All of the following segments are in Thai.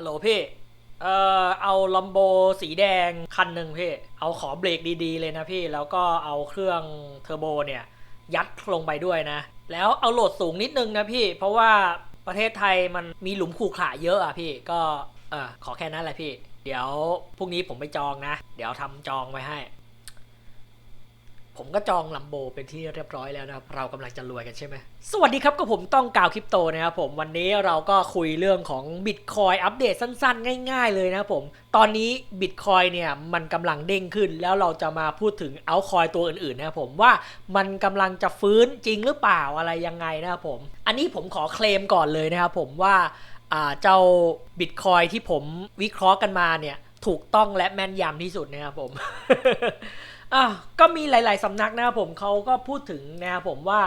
ฮัลโหลพี่ เอ่อ เอาลัมโบสีแดงคันหนึ่งพี่ เอาขอเบรกดีๆเลยนะพี่ แล้วก็เอาเครื่องเทอร์โบเนี่ย ยัดลงไปด้วยนะ แล้วเอาโหลดสูงนิดนึงนะพี่ เพราะว่าประเทศไทยมันมีหลุมขู่ขลาเยอะอะพี่ ก็ เออขอแค่นั้นแหละพี่ เดี๋ยวพรุ่งนี้ผมไปจองนะ เดี๋ยวทำจองไว้ให้ ผมก็จองลัมโบเป็นที่เรียบร้อยแล้วนะครับ เรากำลังจะรวยกันใช่ไหม สวัสดีครับก็ผมต้องกล่าวคริปโตนะครับผมวันนี้เราก็คุยเรื่องของบิตคอยอัปเดตสั้นๆ ง่ายๆเลยนะครับผม ตอนนี้บิตคอยเนี่ยมันกำลังเด้งขึ้น แล้วเราจะมาพูดถึงเอาคอยตัวอื่นๆนะครับผมว่ามันกำลังจะฟื้นจริงหรือเปล่าอะไรยังไงนะครับผม อันนี้ผมขอเคลมก่อนเลยนะครับผมว่าอ่าเจ้าบิตคอยที่ผมวิเคราะห์กันมาเนี่ยถูกต้องและแม่นยำที่สุดนะครับผม อะก็มีหลาย ๆสำนักนะครับผมเขาก็พูดถึงนะครับผมว่า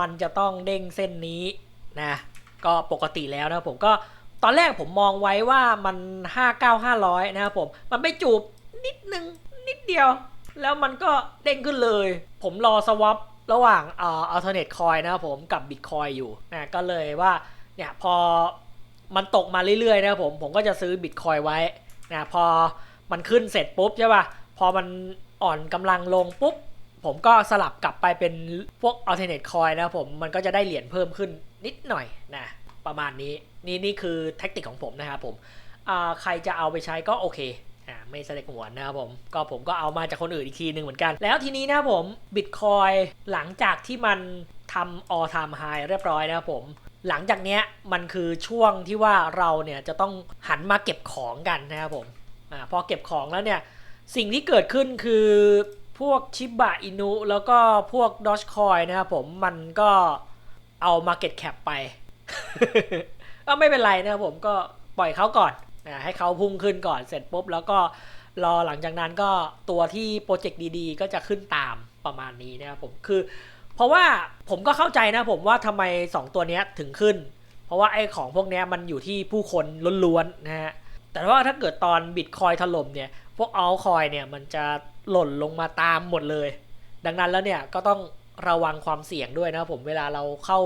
มันจะต้องเด้งเส้นนี้นะก็ปกติแล้วนะครับผมก็ตอนแรกผมมองไว้ว่ามัน 59500 นะครับผม มันไปจูบนิดนึง นิดเดียว แล้วมันก็เด้งขึ้นเลย ผมรอสวอประหว่างเอ่อ alternate coin นะครับผมกับ bitcoin อยู่นะก็เลยว่าเนี่ยพอมันตกมาเรื่อยๆนะครับผม ผมก็จะซื้อ bitcoin ไว้นะพอมันขึ้นเสร็จปุ๊บใช่ป่ะ พอมัน อ่อนกำลังลงปุ๊บ ผมก็สลับกลับไปเป็นพวก alternate coin นะผมมันก็จะได้เหรียญเพิ่มขึ้นนิดหน่อยนะประมาณนี้นี่นี่คือแท็กติกของผมนะครับผมใครจะเอาไปใช้ก็โอเคไม่แสดงหัวนะครับผม ก็ผมก็เอามาจากคนอื่นอีกทีหนึ่งเหมือนกัน แล้วทีนี้นะครับผม Bitcoin หลังจากที่มันทำ all time high เรียบร้อยนะครับผม หลังจากเนี้ยมันคือช่วงที่ว่าเราเนี่ยจะต้องหันมาเก็บของกันนะครับผมอพอเก็บของแล้วเนี่ย สิ่งที่เกิดขึ้นคือพวกชิบะอินุแล้วก็พวกดอ g คอยนะครับผมมันก็เอา Market Cap ไป ก็ไม่เป็นไรนะครับผมก็ปล่อยเขาก่อนนะให้เขาพุ่งขึ้นก่อนเสร็จปุ๊บ แล้วก็รอหลังจากนั้นก็ตัวที่โปรเจกต์ดีๆ ก็จะขึ้นตามประมาณนี้นะครับผมคือ เพราะว่าผมก็เข้าใจนะผมว่าทำไม 2 ตัวเนี้ยถึงขึ้น เพราะว่าไอ้ของพวกเนี้ยมันอยู่ที่ผู้คนล้วนๆนะฮะ แต่ว่าถ้าเกิดตอนบิตคอยถล่มเนี่ย พวกอัลคอยเนี่ยมันจะหล่นลงมาตามหมดเลย ดังนั้นแล้วเนี่ยก็ต้องระวังความเสี่ยงด้วยนะครับผมเวลาเราเข้า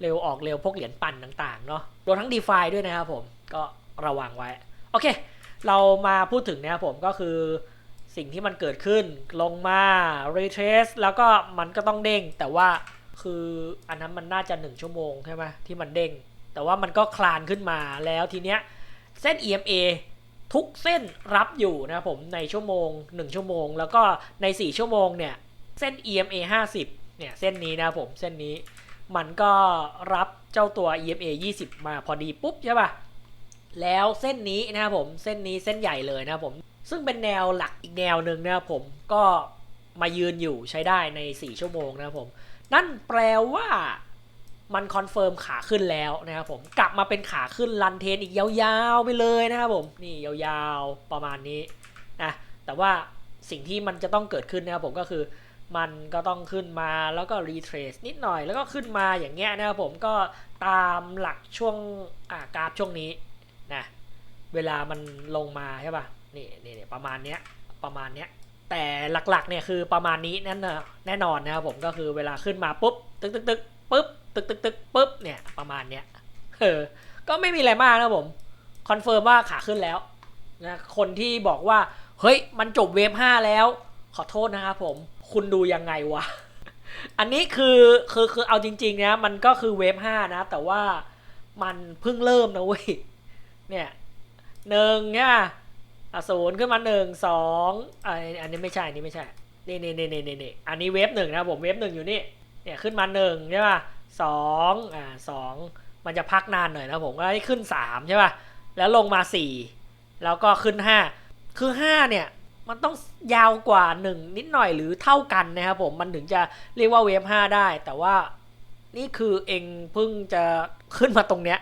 เร็วออกเร็วพวกเหรียญปั่นต่างๆเนาะรวมทั้ง d e f าด้วยนะครับผมก็ระวังไว้ โอเค เรามาพูดถึงนะครับผมก็คือสิ่งที่มันเกิดขึ้นลงมา retrace แล้วก็มันก็ต้องเด้ง แต่ว่าคืออันนั้นมันน่าจะ 1 ชั่วโมงใช่ไหมที่มันเด้ง แต่ว่ามันก็คลานขึ้นมาแล้วทีเนี้ย เส้น EMA ทุกเส้นรับอยู่นะครับผมในชั่วโมง 1 ชั่วโมง แล้วก็ใน 4 ชั่วโมงเนี่ยเส้น EMA 50เนี่ยเส้นนี้นะผมเส้นนี้มันก็รับเจ้าตัว EMA 20 มาพอดีปุ๊บใช่ป่ะแล้วเส้นนี้นะครับผมเส้นนี้เส้นใหญ่เลยนะครับผมซึ่งเป็นแนวหลักอีกแนวหนึ่งนะครับผมก็มายืนอยู่ใช้ได้ใน 4 ชั่วโมงนะครับผม นั่นแปลว่า มันคอนเฟิร์มขาขึ้นแล้วนะครับผมกลับมาเป็นขาขึ้นรันเทนอีกยาวๆไปเลยนะครับผมนี่ยาวๆประมาณนี้นะแต่ว่าสิ่งที่มันจะต้องเกิดขึ้นนะครับผมก็คือมันก็ต้องขึ้นมาแล้วก็รีเทรสนิดหน่อยแล้วก็ขึ้นมาอย่างเงี้ยนะครับผมก็ตามหลักช่วงอ่ากราฟช่วงนี้นะเวลามันลงมาใช่ป่ะนี่นี่ประมาณเนี้ยประมาณเนี้ยแต่หลักๆเนี่ยคือประมาณนี้นั่นน่ะแน่นอนนะครับผมก็คือเวลาขึ้นมาปุ๊บตึ๊กตึกตึกปุ๊บ ตึกตึกตึกปุ๊บเนี่ยประมาณเนี้ยเออก็ไม่มีอะไรมากนะผมคอนเฟิร์มว่าขาขึ้นแล้วนะคนที่บอกว่า เฮ้ยมันจบเวฟ5แล้ว ขอโทษนะครับผม คุณดูยังไงวะ อันนี้คือคือคือเอาจริงๆนะมันก็คือเวฟ5นะ แต่ว่ามันเพิ่งเริ่มนะเว้ยเนี่ยหนึ่งเนี่ยอะศูนย์ขึ้นมาหนึ่งสองอันนี้ไม่ใช่อันนี้ไม่ใช่นี่นี่นี่นี่นี่นี่อันนี้เวฟหนึ่งนะผมเวฟหนึ่งอยู่นี่เนี่ยขึ้นมาหนึ่งใช่ป่ะ สองอ่าสองมันจะพักนานหน่อยนะผมก็ได้ขึ้นสามใช่ป่ะแล้วลงมาสี่แล้วก็ขึ้นห้าคือห้าเนี่ยมันต้องยาวกว่าหนึ่งนิดหน่อยหรือเท่ากันนะครับผมมันถึงจะเรียกว่าเวฟห้าได้ แต่ว่านี่คือเองเพิ่งจะขึ้นมาตรงเนี้ย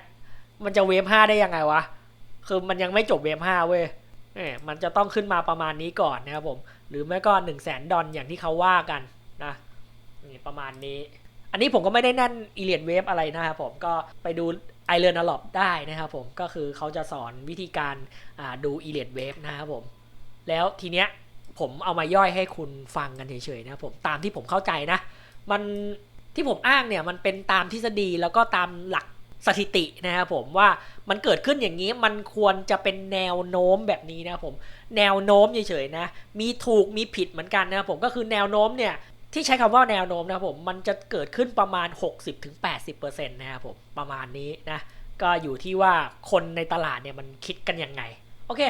มันจะเวฟห้าได้ยังไงวะคือมันยังไม่จบเวฟห้าเว้ยเอ้ยมันจะต้องขึ้นมาประมาณนี้ก่อนนะครับผม หรือไม่ก็หนึ่งแสนดอลอย่างที่เขาว่ากันนะนี่ประมาณนี้ อันนี้ผมก็ไม่ได้แน่นอีเลียนเวฟอะไรนะครับผมก็ไปดูไอเ a อร์น l ลอ p ได้นะครับผมก็คือเขาจะสอนวิธีการดูอีเลียนเวฟนะครับผมแล้วทีเนี้ยผมเอามาย่อยให้คุณฟังกันเฉยๆนะครับผมตามที่ผมเข้าใจนะ มันที่ผมอ้างเนี่ยมันเป็นตามทฤษฎีแล้วก็ตามหลักสถิตินะครับผมว่ามันเกิดขึ้นอย่างนี้มันควรจะเป็นแนวโน้มแบบนี้นะครับผมแนวโน้มเฉยๆนะมีถูกมีผิดเหมือนกันนะครับผมก็คือแนวโน้มเนี่ย ที่ใช้คำว่าแนวโน้มนะครับผมมันจะเกิดขึ้นประมาณ 60-80%นะครับผมประมาณนี้นะก็อยู่ที่ว่าคนในตลาดเนี่ยมันคิดกันยังไง โอเค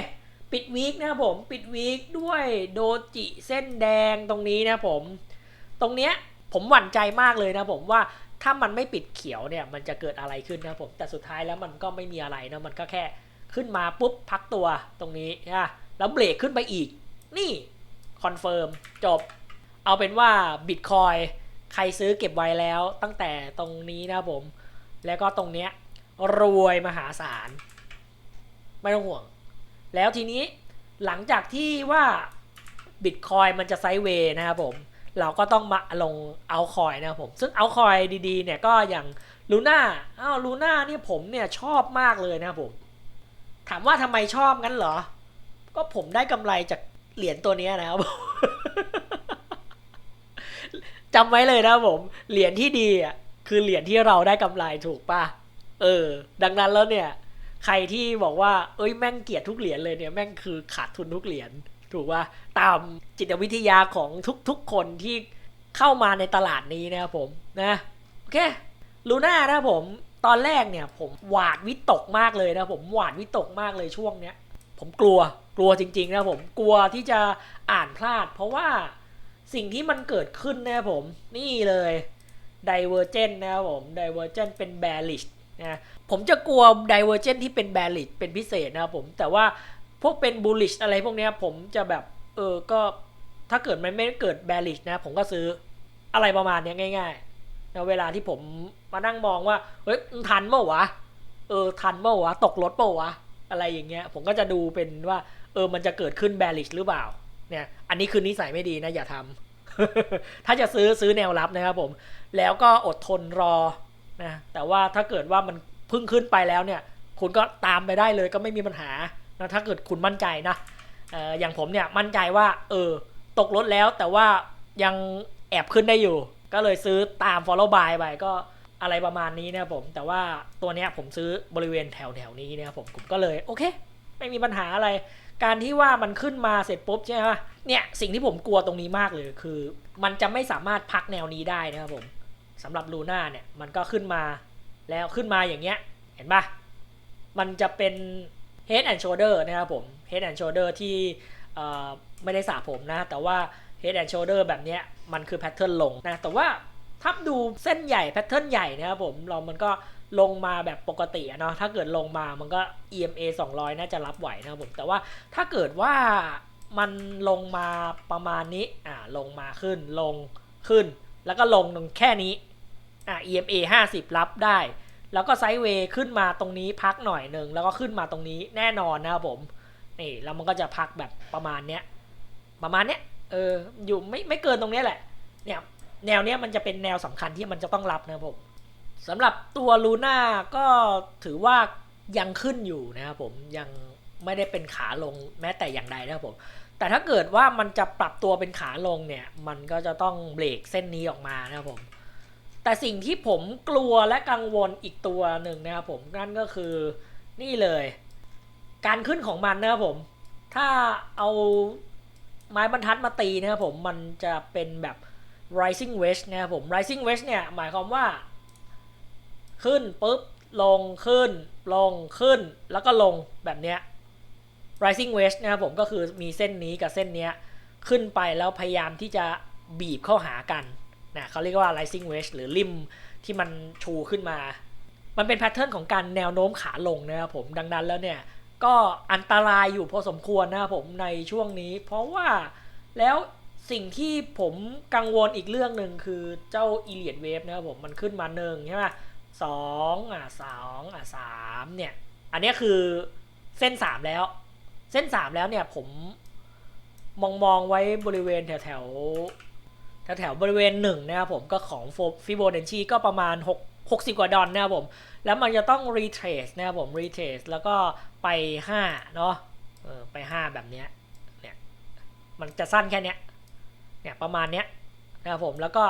ปิดวีคนะครับผมปิดวีคด้วยโดจิเส้นแดงตรงนี้นะผม ตรงเนี้ยผมหวั่นใจมากเลยนะผมว่าถ้ามันไม่ปิดเขียวเนี่ยมันจะเกิดอะไรขึ้นนะผม แต่สุดท้ายแล้วมันก็ไม่มีอะไรนะมันก็แค่ขึ้นมาปุ๊บพักตัวตรงนี้นะแล้วเบรกขึ้นไปอีก นี่คอนเฟิร์มจบ เอาเป็นว่าบิตคอยใครซื้อเก็บไว้แล้วตั้งแต่ตรงนี้นะผม แล้วก็ตรงเนี้ยรวยมหาศาล ไม่ต้องห่วง แล้วทีนี้หลังจากที่ว่าบิตคอยมันจะไซด์เวย์นะครับผม เราก็ต้องมาลงเอาคอยนะครับผม ซึ่งเอาคอยดีๆ เนี่ยก็อย่างลูน่าอ้าวลูน่าเนี่ยผมเนี่ยชอบมากเลยนะครับผม ถามว่าทำไมชอบงั้นเหรอ ก็ผมได้กำไรจากเหรียญตัวนี้นะครับผม จำไว้เลยนะผม เหรียญที่ดีอะคือเหรียญที่เราได้กำไรถูกป่ะ เออ ดังนั้นแล้วเนี่ย ใครที่บอกว่า เอ้ยแม่งเกลียดทุกเหรียญเลยเนี่ยแม่งคือขาดทุนทุกเหรียญถูกว่าตามจิตวิทยาของทุกๆคนที่เข้ามาในตลาดนี้นะครับผมนะโอเคลูน่านะผมตอนแรกเนี่ยผมหวาดวิตกมากเลยนะผมหวาดวิตกมากเลยช่วงเนี้ยผมกลัวกลัวจริงๆนะผมกลัวที่จะอ่านพลาด เพราะว่า สิ่งที่มันเกิดขึ้นนะครับผม นี่เลย Divergent นะครับผม Divergent เป็น bearish นะผมจะกลัว Divergent ที่เป็น bearish เป็นพิเศษนะครับผม แต่ว่าพวกเป็น bullish อะไรพวกนี้ผมจะแบบ เออ ก็ถ้าเกิดมันไม่เกิด bearish นะ ผมก็ซื้ออะไรประมาณนี้ง่ายๆแล้วเวลาที่ผมมานั่งมองว่า เฮ้ย ทันเปล่าวะ เออ ทันเปล่าวะ ตกรถเปล่าวะ อะไรอย่างเงี้ย ผมก็จะดูเป็นว่า เออ มันจะเกิดขึ้น bearish หรือเปล่า เนี่ย อันนี้คือนิสัยไม่ดีนะอย่าทำถ้าจะซื้อซื้อแนวรับนะครับผม แล้วก็อดทนรอนะแต่ว่าถ้าเกิดว่ามันพึ่งขึ้นไปแล้วเนี่ย คุณก็ตามไปได้เลยก็ไม่มีปัญหานะถ้าเกิดคุณมั่นใจนะออย่างผมเนี่ยมั่นใจว่า เออ ตกรถแล้วแต่ว่ายังแอบขึ้นได้อยู่ ก็เลยซื้อตาม follow by ไปก็อะไรประมาณนี้นะครับผม แต่ว่าตัวเนี้ยผมซื้อบริเวณแถวแถวนี้นะครับผมผมก็เลยโอเค ไม่มีปัญหาอะไร การที่ว่ามันขึ้นมาเสร็จปุ๊บใช่ไหมเนี่ยสิ่งที่ผมกลัวตรงนี้มากเลย คือมันจะไม่สามารถพักแนวนี้ได้นะครับผมสำหรับลูน่าเนี่ยมันก็ขึ้นมาแล้วขึ้นมาอย่างเงี้ยเห็นปะมันจะเป็น head and shoulder นะครับผม head and shoulder ที่ไม่ได้สระผมนะ แต่ว่า head and shoulder แบบเนี้ยมันคือ pattern ลงนะ แต่ว่าถ้าดูเส้นใหญ่ pattern ใหญ่นะครับผมเรามันก็ ลงมาแบบปกติอะเนาะถ้าเกิดลงมามันก็ EMA 200 น่าจะรับไหวนะครับผมแต่ว่าถ้าเกิดว่ามันลงมาประมาณนี้อ่าลงมาขึ้นลงขึ้น แล้วก็ลงตรงแค่นี้อ่า EMA 50 รับได้ แล้วก็ไซด์เวย์ขึ้นมาตรงนี้พักหน่อยหนึ่งแล้วก็ขึ้นมาตรงนี้แน่นอนนะครับผมนี่แล้วมันก็จะพักแบบประมาณเนี้ยประมาณเนี้ยเอออยู่ไม่ไม่เกินตรงนี้แหละเนี่ยแนวเนี้ยมันจะเป็นแนวสำคัญที่มันจะต้องรับนะครับผม สำหรับตัวลูน่าก็ถือว่ายังขึ้นอยู่นะครับผมยังไม่ได้เป็นขาลงแม้แต่อย่างใดนะครับผม แต่ถ้าเกิดว่ามันจะปรับตัวเป็นขาลงเนี่ย มันก็จะต้องเบรกเส้นนี้ออกมานะครับผม แต่สิ่งที่ผมกลัวและกังวลอีกตัวหนึ่งนะครับผมนั่นก็คือนี่เลย การขึ้นของมันนะครับผม ถ้าเอาไม้บรรทัดมาตีนะครับผมมันจะเป็นแบบ rising wedge นะครับผม rising wedge เนี่ยหมายความว่า ขึ้นปุ๊บ ลงขึ้น ลงขึ้น แล้วก็ลงแบบเนี้ย rising wedge นะครับผมก็คือมีเส้นนี้กับเส้นเนี้ยขึ้นไปแล้วพยายามที่จะบีบเข้าหากันนะเขาเรียกว่า rising wedge หรือริมที่มันชูขึ้นมา มันเป็นแพทเทิร์นของการแนวโน้มขาลงนะครับผมดังนั้นแล้วเนี่ยก็อันตรายอยู่พอสมควรนะครับผมในช่วงนี้ เพราะว่าแล้วสิ่งที่ผมกังวลอีกเรื่องหนึ่งคือเจ้า e l i o t wave นะครับผมมันขึ้นมาหนึ่งใช่ไหม สองอะสองอะสามเนี่ย อันนี้คือเส้นสามแล้ว เส้นสามแล้วเนี่ยผมมองมองไว้บริเวณแถวแถวแถวบริเวณหนึ่งนะครับผมก็ของฟิโบนัชชีก็ประมาณ 6 60 กว่าดอลนะครับผม แล้วมันจะต้องรีเทรสนะครับผมรีเทรสแล้วก็ไป5เนาะเออไป 5 แบบเนี้ยเนี่ยมันจะสั้นแค่เนี้ยเนี่ยประมาณเนี้ยนะครับผมแล้วก็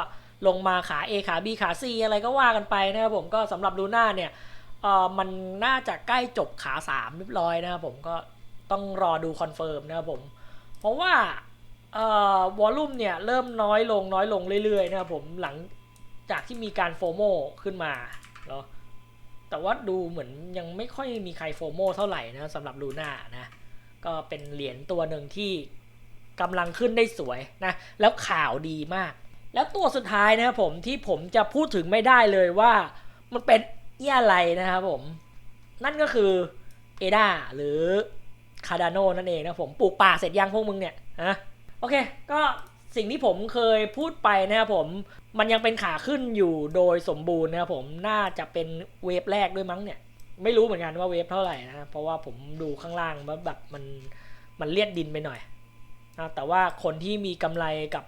ลงมาขา A ขา B ขา C อะไรก็ว่ากันไปนะครับผมก็สำหรับลูน่าเนี่ยเออมันน่าจะใกล้จบขาสามเรียบร้อยนะครับผมก็ต้องรอดูคอนเฟิร์มนะครับผม เพราะว่าเออวอลลุ่มเนี่ยเริ่มน้อยลงน้อยลงเรื่อยๆนะครับผมหลังจากที่มีการโฟโมขึ้นมาเนาะแต่ว่าดูเหมือนยังไม่ค่อยมีใครโฟโมเท่าไหร่นะสำหรับลูน่านะก็เป็นเหรียญตัวหนึ่งที่กำลังขึ้นได้สวยนะแล้วข่าวดีมาก แล้วตัวสุดท้ายนะครับผมที่ผมจะพูดถึงไม่ได้เลยว่า มันเป็นเอี้ยอะไรนะครับผม นั่นก็คือเอดาหรือคาดาโนนั่นเองนะผมปลูกป่าเสร็จยังพวกมึงเนี่ยฮะโอเค ก็สิ่งที่ผมเคยพูดไปนะครับผมมันยังเป็นขาขึ้นอยู่โดยสมบูรณ์นะครับผมน่าจะเป็นเวฟแรกด้วยมั้งเนี่ยไม่รู้เหมือนกันว่าเวฟเท่าไหร่นะเพราะว่าผมดูข้างล่างแบบมันมันเลียดดินไปหน่อยนะแต่ว่าคนที่มีกำไรกับ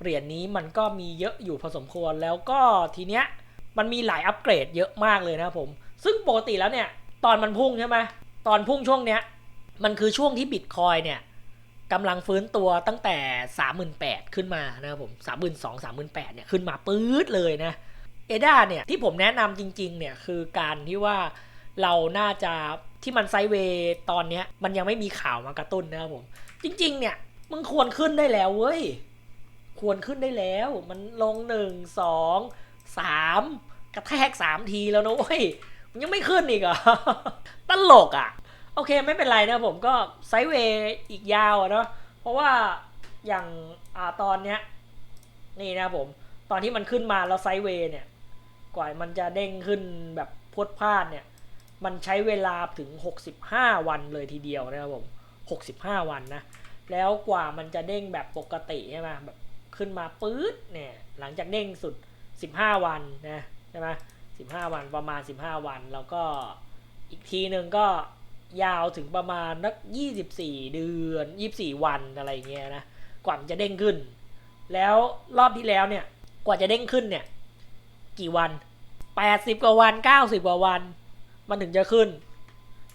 เหรียญนี้มันก็มีเยอะอยู่พอสมควรแล้วก็ทีเนี้ยมันมีหลายอัปเกรดเยอะมากเลยนะครับผม ซึ่งปกติแล้วเนี่ยตอนมันพุ่งใช่ไหมตอนพุ่งช่วงเนี้ยมันคือช่วงที่บิตคอยเนี่ยกำลังฟื้นตัวตั้งแต่ 38,000 ขึ้นมานะครับผม 32,000 38,000เนี่ยขึ้นมาปื๊ดเลยนะเอดาเนี่ยที่ผมแนะนำจริงๆเนี่ยคือการที่ว่าเราน่าจะที่มันไซเวย์ตอนเนี้ยมันยังไม่มีข่าวมากระตุ้นนะครับผม จริงๆเนี่ยมึงควรขึ้นได้แล้วเว้ย ควรขึ้นได้แล้ว มันลงหนึ่งสองสามกระแทกสามทีแล้วนะเว้ยมันยังไม่ขึ้นอีกเหรอตลกอะ โอเคไม่เป็นไรนะผมก็ไซเวย์อีกยาวอะเนาะเพราะว่าอย่างอ่าตอนเนี้ยนี่นะผมตอนที่มันขึ้นมาแล้วไซเวย์เนี่ยกว่ามันจะเด้งขึ้นแบบพรวดพลาดเนี่ย มันใช้เวลาถึง 65 วันเลยทีเดียวนะครับผม 65 วันนะ แล้วกว่ามันจะเด้งแบบปกติใช่ไหมแบบ ขึ้นมาปื๊ดเนี่ยหลังจากเด้งสุด 15 วันนะใช่ไหม15วันประมาณ 15 วัน แล้วก็อีกทีหนึ่งก็ยาวถึงประมาณนัก24 เดือน 24 วันอะไรเงี้ยนะกว่ามันจะเด้งขึ้น แล้วรอบที่แล้วเนี่ยกว่าจะเด้งขึ้นเนี่ยกี่วัน 80 กว่าวัน 90 กว่าวัน มันถึงจะขึ้น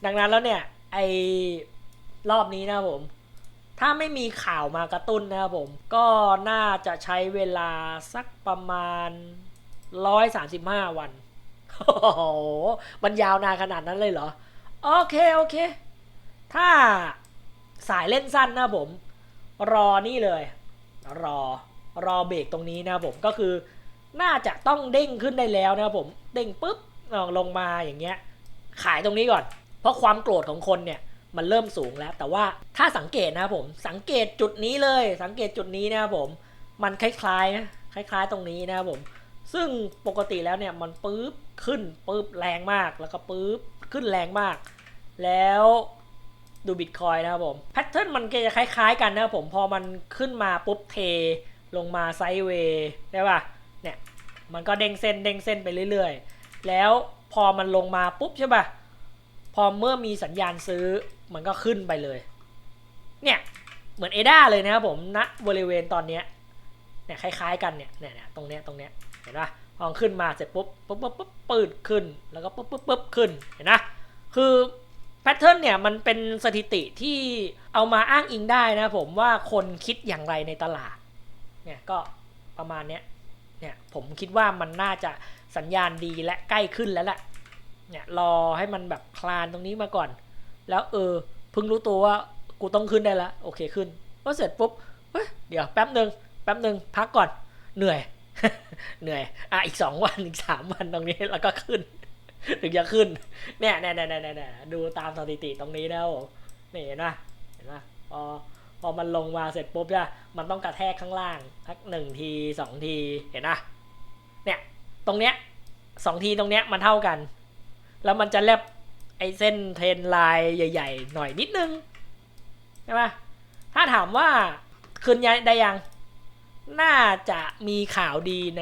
ดังนั้นแล้วเนี่ยไอรอบนี้นะผม ถ้าไม่มีข่าวมากระตุ้นนะครับผม ก็น่าจะใช้เวลาสักประมาณ 135 วัน โอ้โห มันยาวนานขนาดนั้นเลยเหรอ โอเค โอเค ถ้าสายเล่นสั้นนะผม รอนี่เลย รอ รอเบรกตรงนี้นะผมก็คือ น่าจะต้องเด้งขึ้นได้แล้วนะผม เด้งปุ๊บลงมาอย่างเงี้ย ขายตรงนี้ก่อน เพราะความโกรธของคนเนี่ย มันเริ่มสูงแล้ว แต่ว่าถ้าสังเกตนะครับผมสังเกตจุดนี้เลย สังเกตจุดนี้นะครับผม มันคล้ายๆนะคล้าย ๆ ตรงนี้นะครับผม ซึ่งปกติแล้วเนี่ยมันปุ๊บขึ้นปุ๊บแรงมากแล้วก็ปุ๊บขึ้นแรงมาก แล้วดูบิตคอยนะครับผมแพทเทิร์นมันก็จะคล้าย ๆ กันนะครับผมพอมันขึ้นมาปุ๊บเทลงมาไซด์เวย์ใช่ป่ะเนี่ยมันก็เด้งเส้นเด้งเส้นไปเรื่อย ๆ แล้วพอมันลงมาปุ๊บใช่ป่ะ พอเมื่อมีสัญญาณซื้อมันก็ขึ้นไปเลย เนี่ยเหมือนเอดาเลยนะครับผมณบริเวณตอนเนี้ยเนี่ยคล้ายๆกันเนี่ยเนี่ยเนี่ยตรงเนี้ยตรงเนี้ยเห็นปะพอขึ้นมาเสร็จปุ๊บปุ๊บปุ๊บปุ๊บปืดขึ้น แล้วก็ปุ๊บปุ๊บปุ๊บขึ้นเห็นนะคือแพทเทิร์นเนี่ยมันเป็นสถิติที่เอามาอ้างอิงได้นะผมว่าคนคิดอย่างไรในตลาดเนี่ยก็ประมาณเนี้ยเนี่ยผมคิดว่ามันน่าจะสัญญาณดีและใกล้ขึ้นแล้วแหละ เนี่ยรอให้มันแบบคลานตรงนี้มาก่อน แล้วเออพิ่งรู้ตัวว่ากูต้องขึ้นได้ล้วโอเคขึ้นพอเสร็จปุ๊บเฮ้ยเดี๋ยวแป๊บหนึ่งแป๊บหนึ่งพักก่อนเหนื่อย เหนื่อยอะอีกสองวันอีกสามวันตรงนี้แล้วก็ขึ้น ถึงจะขึ้นเนี่ยเนี่ยเนี่ยเนี่ยเนี่ยดูตามสถิติตรงนี้นะครับผมนี่เห็นปะเห็นปะพอพอมันลงมาเสร็จปุ๊บเนี่ยมันต้องกระแทกข้างล่างทักหนึ่งทีสองทีเห็นปะเนี่ยตรงเนี้ยสองทีตรงเนี้ยมันเท่ากัน แล้วมันจะแลบไอเส้นเทรนไลน์ใหญ่ ๆ หน่อยนิดนึงใช่ปะถ้าถามว่าคืนย้ายได้ยัง น่าจะมีข่าวดีใน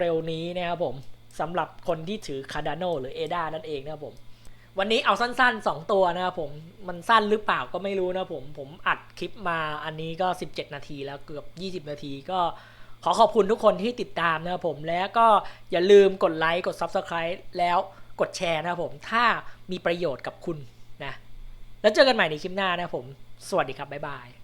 เร็วๆนี้นะครับผมสำหรับคนที่ถือคาดาโนหรือเอดานั่นเองนะครับผม วันนี้เอาสั้นๆ 2 ตัวนะครับผม มันสั้นหรือเปล่าก็ไม่รู้นะผม ผมอัดคลิปมาอันนี้ก็ 17 นาทีแล้วเกือบ 20 นาทีก็ขอขอบคุณทุกคนที่ติดตามนะครับผม แล้วก็อย่าลืมกดไลค์ กด Subscribe แล้ว กดแชร์นะครับผมถ้ามีประโยชน์กับคุณนะแล้วเจอกันใหม่ในคลิปหน้านะครับผม สวัสดีครับ บ๊ายบาย